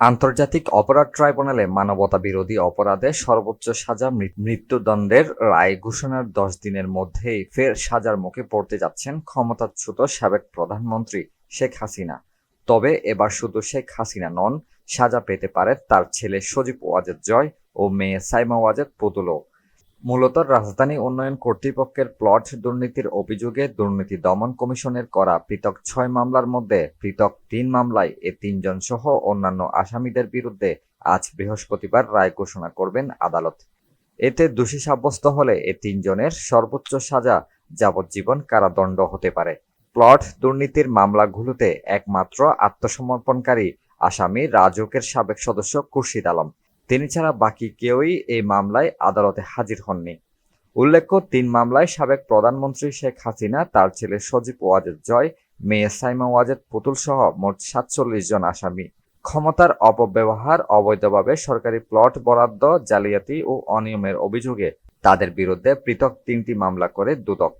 আন্তর্জাতিক অপরাধ ট্রাইব্যুনালে মানবতা বিরোধী অপরাধে সর্বোচ্চ সাজা মৃত্যুদণ্ডের রায় ঘোষণার দশ দিনের মধ্যেই ফের সাজার মুখে পড়তে যাচ্ছেন ক্ষমতাচ্যুত সাবেক প্রধানমন্ত্রী শেখ হাসিনা। তবে এবার শুধু শেখ হাসিনা নন, সাজা পেতে পারে তার ছেলে সজীব ওয়াজেদ জয় ও মেয়ে সাইমা ওয়াজেদ পুতুলও। মূলত রাজধানী উন্নয়ন কর্তৃপক্ষের প্লট দুর্নীতির অভিযোগে দুর্নীতি দমন কমিশনের করা পৃথক ছয় মামলার মধ্যে পৃথক তিন মামলায় এ তিনজন সহ অন্যান্য আসামিদের বিরুদ্ধে আজ বৃহস্পতিবার রায় ঘোষণা করবেন আদালত। এতে দোষী সাব্যস্ত হলে এ তিনজনের সর্বোচ্চ সাজা যাবজ্জীবন কারাদণ্ড হতে পারে। প্লট দুর্নীতির মামলাগুলোতে একমাত্র আত্মসমর্পণকারী আসামি রাজকের সাবেক সদস্য খুরশিদ আলম। তিনি ছাড়া বাকি কেউই এই মামলায় আদালতে হাজির হননি। উল্লেখ্য, তিন মামলায় সাবেক প্রধানমন্ত্রী শেখ হাসিনা, তার ছেলে সজীব ওয়াজেদ জয়, মেয়ে সাইমা ওয়াজেদ পুতুল সহ মোট সাতচল্লিশ জন আসামি। ক্ষমতার অপব্যবহার, অবৈধভাবে সরকারি প্লট বরাদ্দ, জালিয়াতি ও অনিয়মের অভিযোগে তাদের বিরুদ্ধে পৃথক তিনটি মামলা করে দুদক।